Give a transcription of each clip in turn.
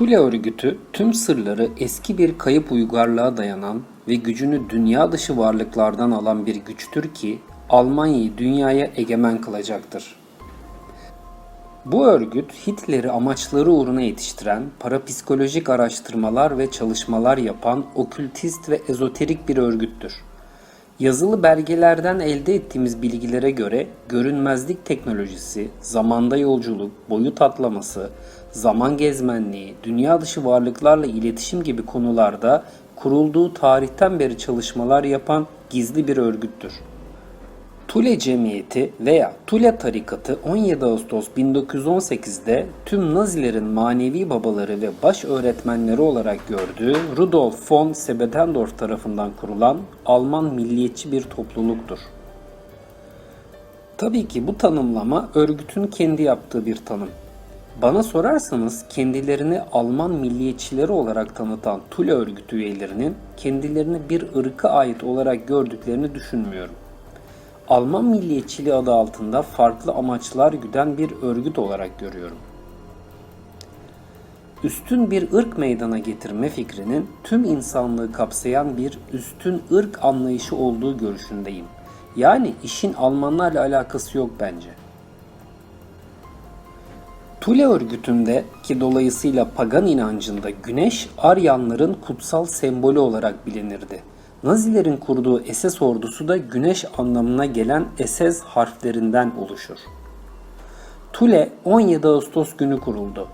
Tule örgütü tüm sırları eski bir kayıp uygarlığa dayanan ve gücünü dünya dışı varlıklardan alan bir güçtür ki Almanya'yı dünyaya egemen kılacaktır. Bu örgüt Hitler'i amaçları uğruna yetiştiren, parapsikolojik araştırmalar ve çalışmalar yapan okültist ve ezoterik bir örgüttür. Yazılı belgelerden elde ettiğimiz bilgilere göre görünmezlik teknolojisi, zamanda yolculuk, boyut atlaması, zaman gezmenliği, dünya dışı varlıklarla iletişim gibi konularda kurulduğu tarihten beri çalışmalar yapan gizli bir örgüttür. Tule Cemiyeti veya Tule Tarikatı 17 Ağustos 1918'de tüm Nazilerin manevi babaları ve baş öğretmenleri olarak gördüğü Rudolf von Sebendorf tarafından kurulan Alman milliyetçi bir topluluktur. Tabii ki bu tanımlama örgütün kendi yaptığı bir tanım. Bana sorarsanız kendilerini Alman milliyetçileri olarak tanıtan Tule örgütü üyelerinin kendilerini bir ırka ait olarak gördüklerini düşünmüyorum. Alman milliyetçiliği adı altında farklı amaçlar güden bir örgüt olarak görüyorum. Üstün bir ırk meydana getirme fikrinin tüm insanlığı kapsayan bir üstün ırk anlayışı olduğu görüşündeyim. Yani işin Almanlarla alakası yok bence. Tule örgütünde ki dolayısıyla pagan inancında güneş Aryanların kutsal sembolü olarak bilinirdi. Nazilerin kurduğu SS ordusu da güneş anlamına gelen SS harflerinden oluşur. Tule 17 Ağustos günü kuruldu.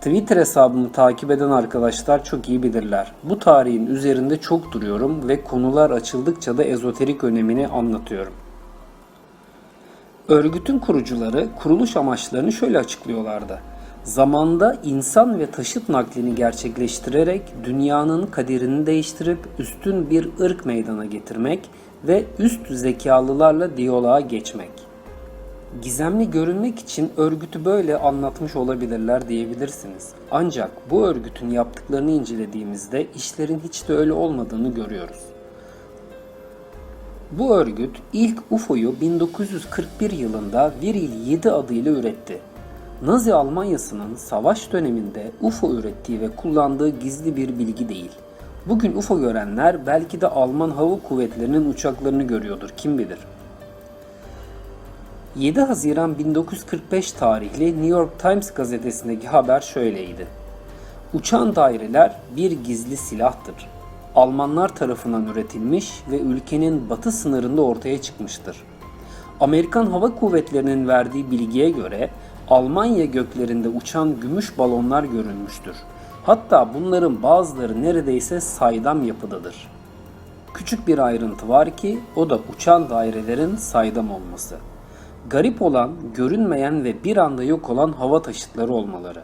Twitter hesabımı takip eden arkadaşlar çok iyi bilirler. Bu tarihin üzerinde çok duruyorum ve konular açıldıkça da ezoterik önemini anlatıyorum. Örgütün kurucuları kuruluş amaçlarını şöyle açıklıyorlardı. Zamanda insan ve taşıt naklini gerçekleştirerek dünyanın kaderini değiştirip üstün bir ırk meydana getirmek ve üst zekalılarla diyaloğa geçmek. Gizemli görünmek için örgütü böyle anlatmış olabilirler diyebilirsiniz. Ancak bu örgütün yaptıklarını incelediğimizde işlerin hiç de öyle olmadığını görüyoruz. Bu örgüt ilk UFO'yu 1941 yılında Viril 7 adıyla üretti. Nazi Almanyası'nın savaş döneminde UFO ürettiği ve kullandığı gizli bir bilgi değil. Bugün UFO görenler belki de Alman Hava Kuvvetleri'nin uçaklarını görüyordur kim bilir. 7 Haziran 1945 tarihli New York Times gazetesindeki haber şöyleydi. Uçan daireler bir gizli silahtır. Almanlar tarafından üretilmiş ve ülkenin batı sınırında ortaya çıkmıştır. Amerikan Hava Kuvvetleri'nin verdiği bilgiye göre Almanya göklerinde uçan gümüş balonlar görülmüştür. Hatta bunların bazıları neredeyse saydam yapıdadır. Küçük bir ayrıntı var ki o da uçan dairelerin saydam olması. Garip olan, görünmeyen ve bir anda yok olan hava taşıtları olmaları.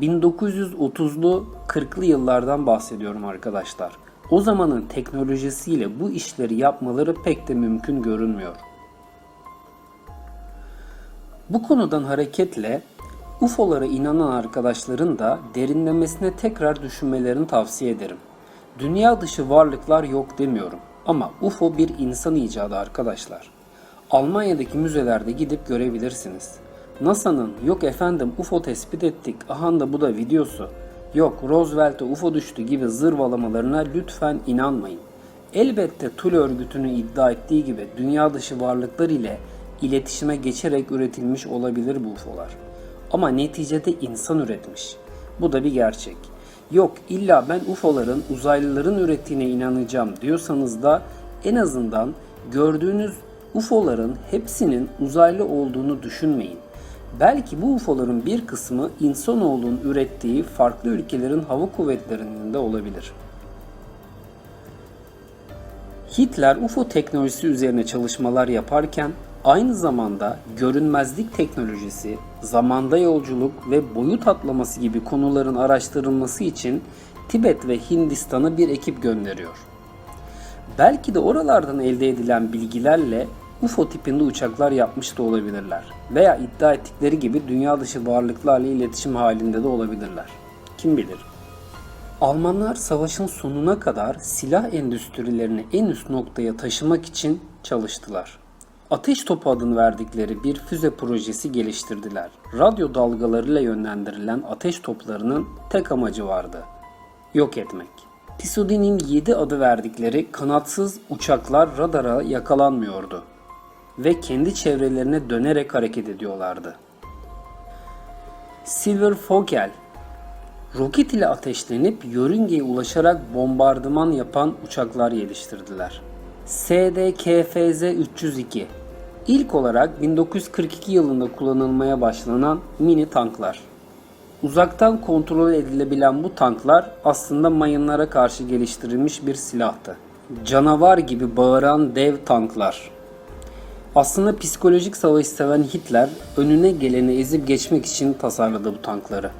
1930'lu 40'lı yıllardan bahsediyorum arkadaşlar. O zamanın teknolojisiyle bu işleri yapmaları pek de mümkün görünmüyor. Bu konudan hareketle UFO'lara inanan arkadaşların da derinlemesine tekrar düşünmelerini tavsiye ederim. Dünya dışı varlıklar yok demiyorum ama UFO bir insan icadı arkadaşlar. Almanya'daki müzelerde gidip görebilirsiniz. NASA'nın yok efendim UFO tespit ettik, aha da bu da videosu, yok Roosevelt'e UFO düştü gibi zırvalamalarına lütfen inanmayın. Elbette TUL örgütünün iddia ettiği gibi dünya dışı varlıklar ile iletişime geçerek üretilmiş olabilir bu UFO'lar. Ama neticede insan üretmiş. Bu da bir gerçek. Yok illa ben UFO'ların uzaylıların ürettiğine inanacağım diyorsanız da en azından gördüğünüz UFO'ların hepsinin uzaylı olduğunu düşünmeyin. Belki bu UFO'ların bir kısmı insanoğlunun ürettiği farklı ülkelerin hava kuvvetlerinin de olabilir. Hitler UFO teknolojisi üzerine çalışmalar yaparken aynı zamanda görünmezlik teknolojisi, zamanda yolculuk ve boyut atlaması gibi konuların araştırılması için Tibet ve Hindistan'a bir ekip gönderiyor. Belki de oralardan elde edilen bilgilerle UFO tipinde uçaklar yapmış da olabilirler. Veya iddia ettikleri gibi dünya dışı varlıklarla iletişim halinde de olabilirler. Kim bilir? Almanlar savaşın sonuna kadar silah endüstrilerini en üst noktaya taşımak için çalıştılar. Ateş Topu adını verdikleri bir füze projesi geliştirdiler. Radyo dalgalarıyla yönlendirilen ateş toplarının tek amacı vardı. Yok etmek. Tisudi'nin 7 adı verdikleri kanatsız uçaklar radara yakalanmıyordu ve kendi çevrelerine dönerek hareket ediyorlardı. Silver Focal roket ile ateşlenip yörüngeye ulaşarak bombardıman yapan uçaklar geliştirdiler. SDKFZ 302 İlk olarak 1942 yılında kullanılmaya başlanan mini tanklar. Uzaktan kontrol edilebilen bu tanklar aslında mayınlara karşı geliştirilmiş bir silahtı. Canavar gibi bağıran dev tanklar. Aslında psikolojik savaş seven Hitler önüne geleni ezip geçmek için tasarladı bu tankları.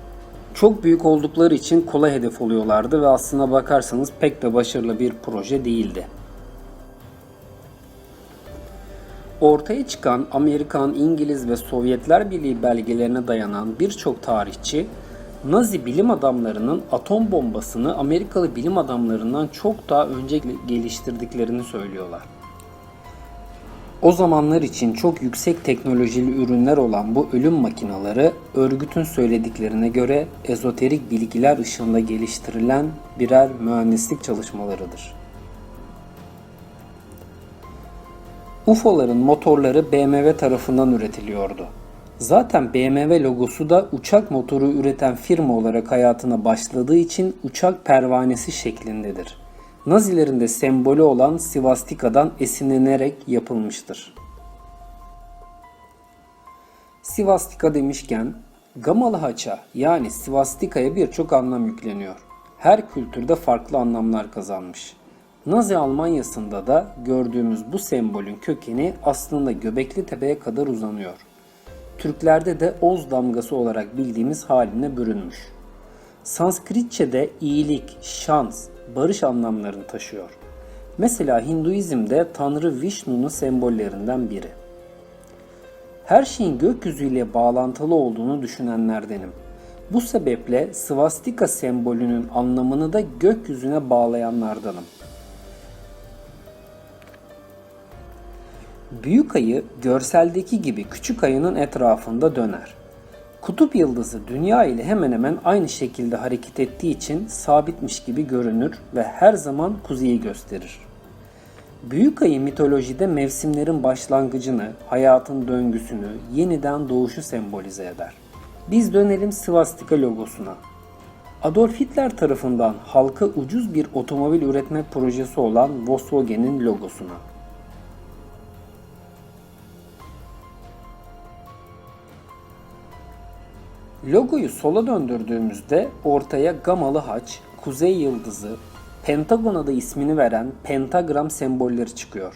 Çok büyük oldukları için kolay hedef oluyorlardı ve aslına bakarsanız pek de başarılı bir proje değildi. Ortaya çıkan Amerikan, İngiliz ve Sovyetler Birliği belgelerine dayanan birçok tarihçi, Nazi bilim adamlarının atom bombasını Amerikalı bilim adamlarından çok daha önce geliştirdiklerini söylüyorlar. O zamanlar için çok yüksek teknolojili ürünler olan bu ölüm makinaları örgütün söylediklerine göre ezoterik bilgiler ışığında geliştirilen birer mühendislik çalışmalarıdır. UFO'ların motorları BMW tarafından üretiliyordu. Zaten BMW logosu da uçak motoru üreten firma olarak hayatına başladığı için uçak pervanesi şeklindedir. Nazilerin de sembolü olan Sivastika'dan esinlenerek yapılmıştır. Sivastika demişken Gamalı haça yani Sivastika'ya birçok anlam yükleniyor. Her kültürde farklı anlamlar kazanmış. Nazi Almanya'sında da gördüğümüz bu sembolün kökeni aslında Göbekli Tepe'ye kadar uzanıyor. Türklerde de Oz damgası olarak bildiğimiz haline bürünmüş. Sanskritçe'de iyilik, şans, barış anlamlarını taşıyor. Mesela Hinduizm'de Tanrı Vishnu'nun sembollerinden biri. Her şeyin gökyüzüyle bağlantılı olduğunu düşünenlerdenim. Bu sebeple svastika sembolünün anlamını da gökyüzüne bağlayanlardanım. Büyük ayı görseldeki gibi küçük ayının etrafında döner. Kutup yıldızı dünya ile hemen hemen aynı şekilde hareket ettiği için sabitmiş gibi görünür ve her zaman kuzeyi gösterir. Büyük ayı mitolojide mevsimlerin başlangıcını, hayatın döngüsünü, yeniden doğuşu sembolize eder. Biz dönelim Svastika logosuna. Adolf Hitler tarafından halka ucuz bir otomobil üretme projesi olan Volkswagen'in logosuna. Logoyu sola döndürdüğümüzde ortaya gamalı haç, kuzey yıldızı, Pentagon'a da ismini veren pentagram sembolleri çıkıyor.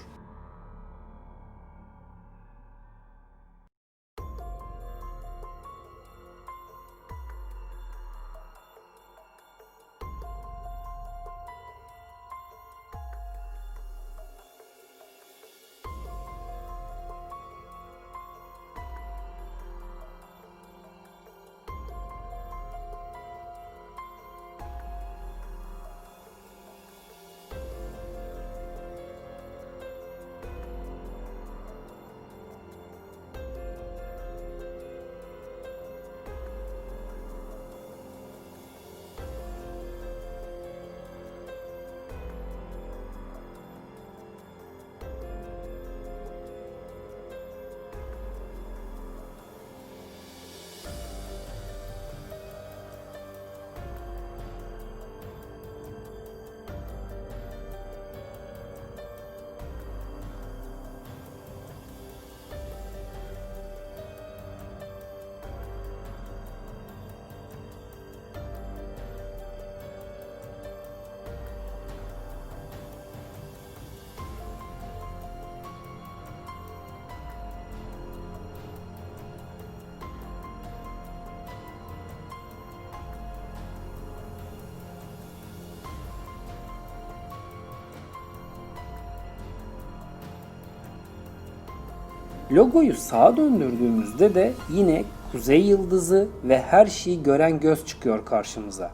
Logoyu sağa döndürdüğümüzde de yine kuzey yıldızı ve her şeyi gören göz çıkıyor karşımıza.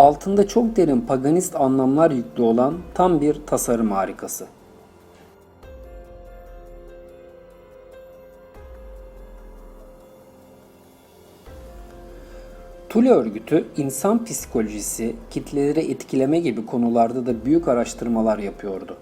Altında çok derin paganist anlamlar yüklü olan tam bir tasarım harikası. Tule örgütü insan psikolojisi, kitleleri etkileme gibi konularda da büyük araştırmalar yapıyordu.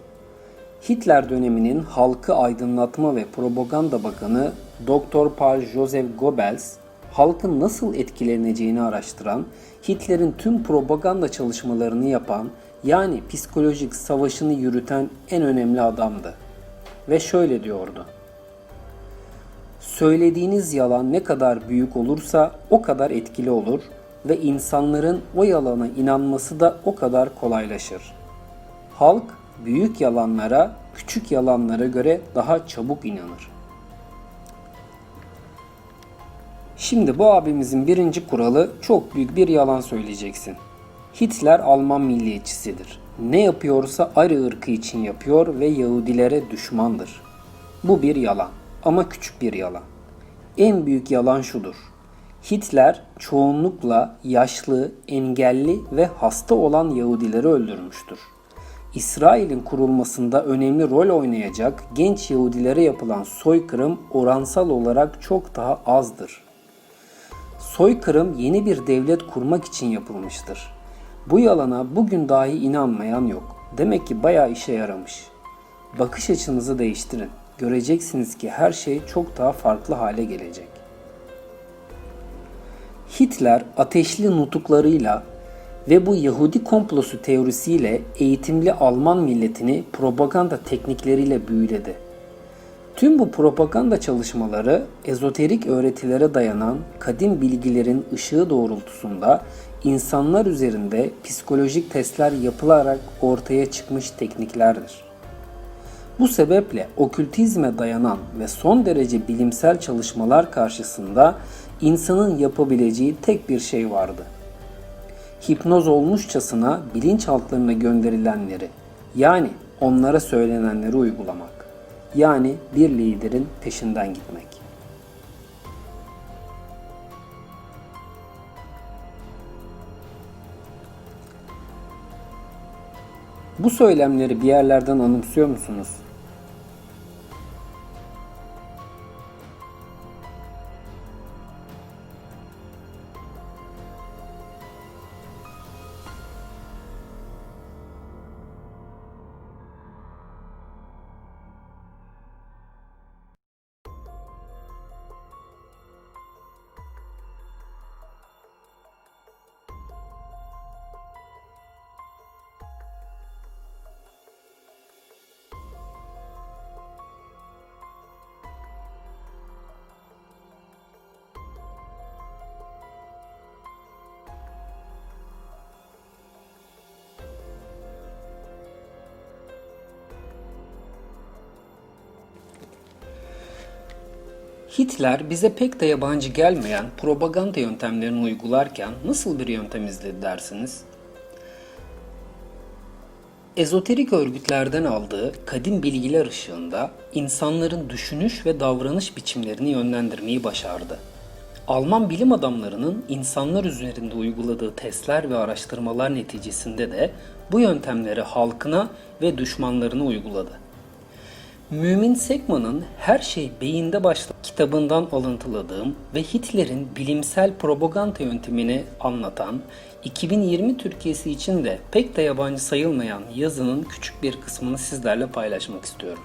Hitler döneminin halkı aydınlatma ve propaganda bakanı Dr. Paul Joseph Goebbels, halkın nasıl etkileneceğini araştıran, Hitler'in tüm propaganda çalışmalarını yapan, yani psikolojik savaşını yürüten en önemli adamdı. Ve şöyle diyordu. Söylediğiniz yalan ne kadar büyük olursa o kadar etkili olur ve insanların o yalana inanması da o kadar kolaylaşır. Halk büyük yalanlara, küçük yalanlara göre daha çabuk inanır. Şimdi bu abimizin birinci kuralı çok büyük bir yalan söyleyeceksin. Hitler Alman milliyetçisidir. Ne yapıyorsa Arı ırkı için yapıyor ve Yahudilere düşmandır. Bu bir yalan ama küçük bir yalan. En büyük yalan şudur. Hitler çoğunlukla yaşlı, engelli ve hasta olan Yahudileri öldürmüştür. İsrail'in kurulmasında önemli rol oynayacak genç Yahudilere yapılan soykırım oransal olarak çok daha azdır. Soykırım yeni bir devlet kurmak için yapılmıştır. Bu yalana bugün dahi inanmayan yok. Demek ki bayağı işe yaramış. Bakış açınızı değiştirin. Göreceksiniz ki her şey çok daha farklı hale gelecek. Hitler ateşli nutuklarıyla ve bu Yahudi komplosu teorisiyle eğitimli Alman milletini propaganda teknikleriyle büyüledi. Tüm bu propaganda çalışmaları ezoterik öğretilere dayanan kadim bilgilerin ışığı doğrultusunda insanlar üzerinde psikolojik testler yapılarak ortaya çıkmış tekniklerdir. Bu sebeple okültizme dayanan ve son derece bilimsel çalışmalar karşısında insanın yapabileceği tek bir şey vardı. Hipnoz olmuşçasına bilinçaltlarına gönderilenleri yani onlara söylenenleri uygulamak. Yani bir liderin peşinden gitmek. Bu söylemleri bir yerlerden anımsıyor musunuz? Hitler bize pek de yabancı gelmeyen propaganda yöntemlerini uygularken nasıl bir yöntem izledi dersiniz? Ezoterik örgütlerden aldığı kadim bilgiler ışığında insanların düşünüş ve davranış biçimlerini yönlendirmeyi başardı. Alman bilim adamlarının insanlar üzerinde uyguladığı testler ve araştırmalar neticesinde de bu yöntemleri halkına ve düşmanlarına uyguladı. Mümin Sekman'ın Her Şey Beyinde Başlar kitabından alıntıladığım ve Hitler'in bilimsel propaganda yöntemini anlatan 2020 Türkiye'si için de pek de yabancı sayılmayan yazının küçük bir kısmını sizlerle paylaşmak istiyorum.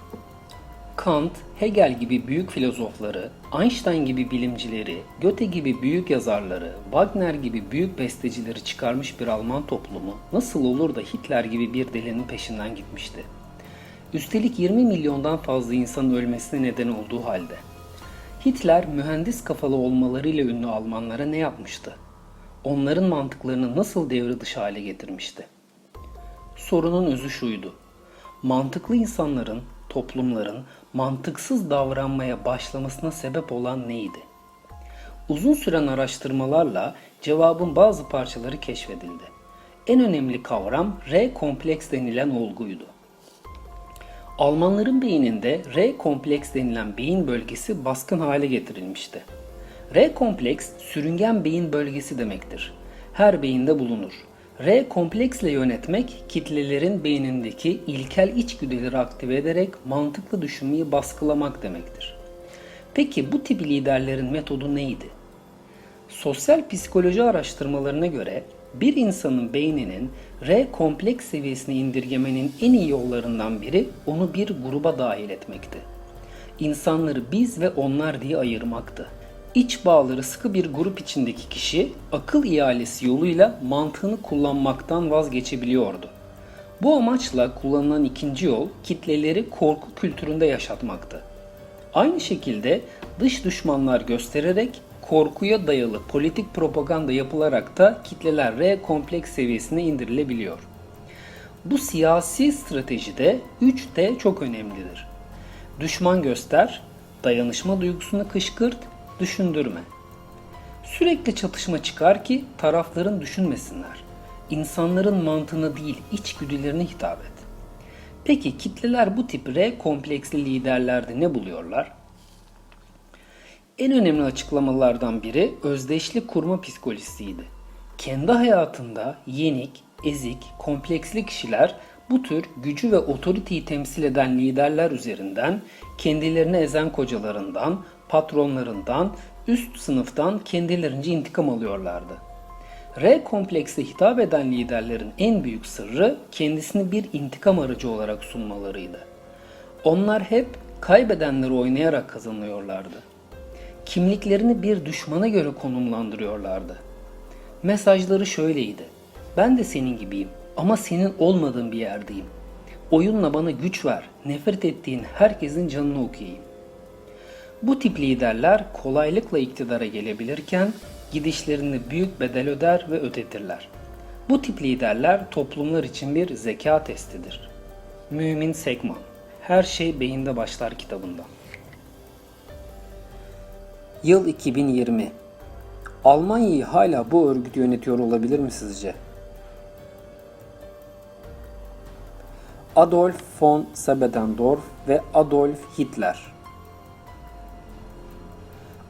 Kant, Hegel gibi büyük filozofları, Einstein gibi bilimcileri, Goethe gibi büyük yazarları, Wagner gibi büyük bestecileri çıkarmış bir Alman toplumu nasıl olur da Hitler gibi bir delinin peşinden gitmişti? Üstelik 20 milyondan fazla insanın ölmesine neden olduğu halde. Hitler mühendis kafalı olmalarıyla ünlü Almanlara ne yapmıştı? Onların mantıklarını nasıl devre dışı hale getirmişti? Sorunun özü şuydu. Mantıklı insanların, toplumların mantıksız davranmaya başlamasına sebep olan neydi? Uzun süren araştırmalarla cevabın bazı parçaları keşfedildi. En önemli kavram R kompleks denilen olguydu. Almanların beyninde R kompleks denilen beyin bölgesi baskın hale getirilmişti. R kompleks sürüngen beyin bölgesi demektir. Her beyinde bulunur. R kompleksle yönetmek, kitlelerin beynindeki ilkel içgüdüleri aktive ederek mantıklı düşünmeyi baskılamak demektir. Peki bu tip liderlerin metodu neydi? Sosyal psikoloji araştırmalarına göre bir insanın beyninin R kompleks seviyesine indirgemenin en iyi yollarından biri onu bir gruba dahil etmekti. İnsanları biz ve onlar diye ayırmaktı. İç bağları sıkı bir grup içindeki kişi akıl ihalesi yoluyla mantığını kullanmaktan vazgeçebiliyordu. Bu amaçla kullanılan ikinci yol kitleleri korku kültüründe yaşatmaktı. Aynı şekilde dış düşmanlar göstererek korkuya dayalı politik propaganda yapılarak da kitleler R kompleks seviyesine indirilebiliyor. Bu siyasi stratejide 3T çok önemlidir. Düşman göster, dayanışma duygusunu kışkırt, düşündürme. Sürekli çatışma çıkar ki tarafların düşünmesinler. İnsanların mantığına değil içgüdülerine hitap et. Peki kitleler bu tip R kompleksli liderlerde ne buluyorlar? En önemli açıklamalardan biri özdeşlik kurma psikolojisiydi. Kendi hayatında yenik, ezik, kompleksli kişiler bu tür gücü ve otoriteyi temsil eden liderler üzerinden kendilerini ezen kocalarından, patronlarından, üst sınıftan kendilerince intikam alıyorlardı. R kompleksle hitap eden liderlerin en büyük sırrı kendisini bir intikam aracı olarak sunmalarıydı. Onlar hep kaybedenleri oynayarak kazanıyorlardı. Kimliklerini bir düşmana göre konumlandırıyorlardı. Mesajları şöyleydi. Ben de senin gibiyim ama senin olmadığın bir yerdeyim. Oyunla bana güç ver, nefret ettiğin herkesin canını okuyayım. Bu tip liderler kolaylıkla iktidara gelebilirken gidişlerini büyük bedel öder ve ödetirler. Bu tip liderler toplumlar için bir zeka testidir. Mümin Sekman Her Şey Beyinde Başlar kitabından. Yıl 2020 Almanya'yı hala bu örgüt yönetiyor olabilir mi sizce? Adolf von Sebendorf ve Adolf Hitler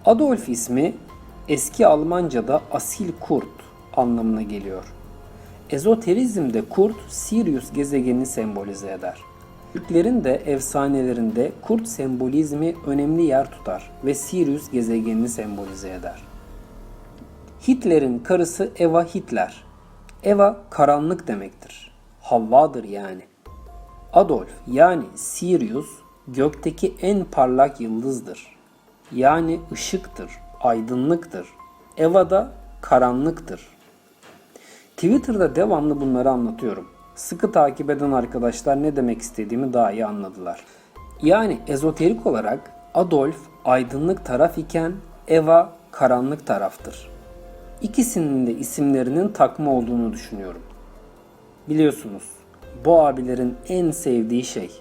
Adolf ismi eski Almanca'da asil kurt anlamına geliyor. Ezoterizmde kurt Sirius gezegenini sembolize eder. Türklerin de efsanelerinde kurt sembolizmi önemli yer tutar ve Sirius gezegenini sembolize eder. Hitler'in karısı Eva Hitler. Eva karanlık demektir. Havvadır yani. Adolf yani Sirius gökteki en parlak yıldızdır. Yani ışıktır, aydınlıktır. Eva da karanlıktır. Twitter'da devamlı bunları anlatıyorum. Sıkı takip eden arkadaşlar ne demek istediğimi daha iyi anladılar. Yani ezoterik olarak Adolf aydınlık taraf iken Eva karanlık taraftır. İkisinin de isimlerinin takma olduğunu düşünüyorum. Biliyorsunuz bu abilerin en sevdiği şey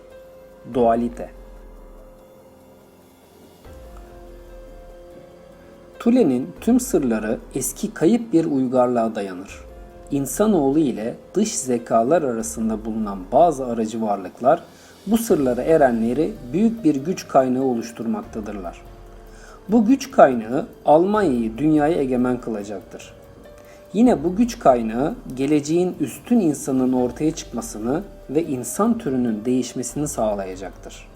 dualite. Tule'nin tüm sırları eski kayıp bir uygarlığa dayanır. İnsanoğlu ile dış zekalar arasında bulunan bazı aracı varlıklar bu sırlara erenleri büyük bir güç kaynağı oluşturmaktadırlar. Bu güç kaynağı Almanya'yı dünyaya egemen kılacaktır. Yine bu güç kaynağı geleceğin üstün insanın ortaya çıkmasını ve insan türünün değişmesini sağlayacaktır.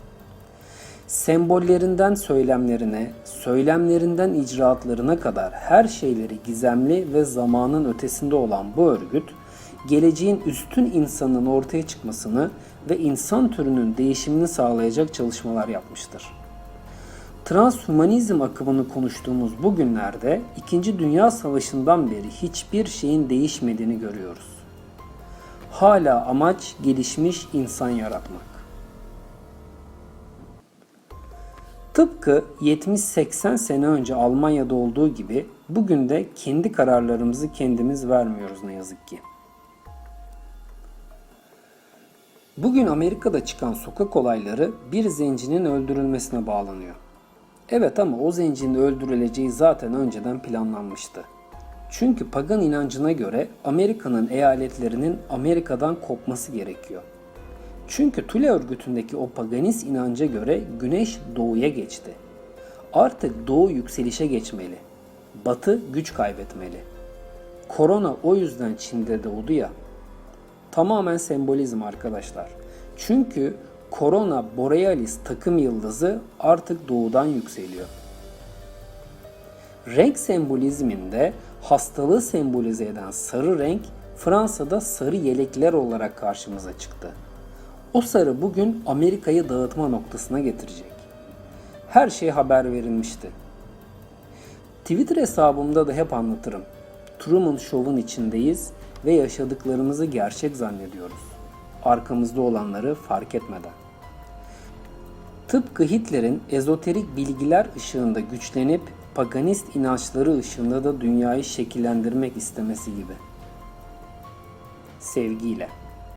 Sembollerinden söylemlerine, söylemlerinden icraatlarına kadar her şeyleri gizemli ve zamanın ötesinde olan bu örgüt, geleceğin üstün insanın ortaya çıkmasını ve insan türünün değişimini sağlayacak çalışmalar yapmıştır. Transhumanizm akımını konuştuğumuz bu günlerde 2. Dünya Savaşı'ndan beri hiçbir şeyin değişmediğini görüyoruz. Hala amaç gelişmiş insan yaratmak. Tıpkı 70-80 sene önce Almanya'da olduğu gibi bugün de kendi kararlarımızı kendimiz vermiyoruz ne yazık ki. Bugün Amerika'da çıkan sokak olayları bir zencinin öldürülmesine bağlanıyor. Evet ama o zencinin öldürüleceği zaten önceden planlanmıştı. Çünkü pagan inancına göre Amerika'nın eyaletlerinin Amerika'dan kopması gerekiyor. Çünkü Tule örgütündeki o paganist inanca göre güneş doğuya geçti. Artık doğu yükselişe geçmeli. Batı güç kaybetmeli. Korona o yüzden Çin'de doğdu ya. Tamamen sembolizm arkadaşlar. Çünkü Korona Borealis takım yıldızı artık doğudan yükseliyor. Renk sembolizminde hastalığı sembolize eden sarı renk Fransa'da sarı yelekler olarak karşımıza çıktı. O sarı bugün Amerika'yı dağıtma noktasına getirecek. Her şey haber verilmişti. Twitter hesabımda da hep anlatırım. Truman Show'un içindeyiz ve yaşadıklarımızı gerçek zannediyoruz. Arkamızda olanları fark etmeden. Tıpkı Hitler'in ezoterik bilgiler ışığında güçlenip paganist inançları ışığında da dünyayı şekillendirmek istemesi gibi. Sevgiyle.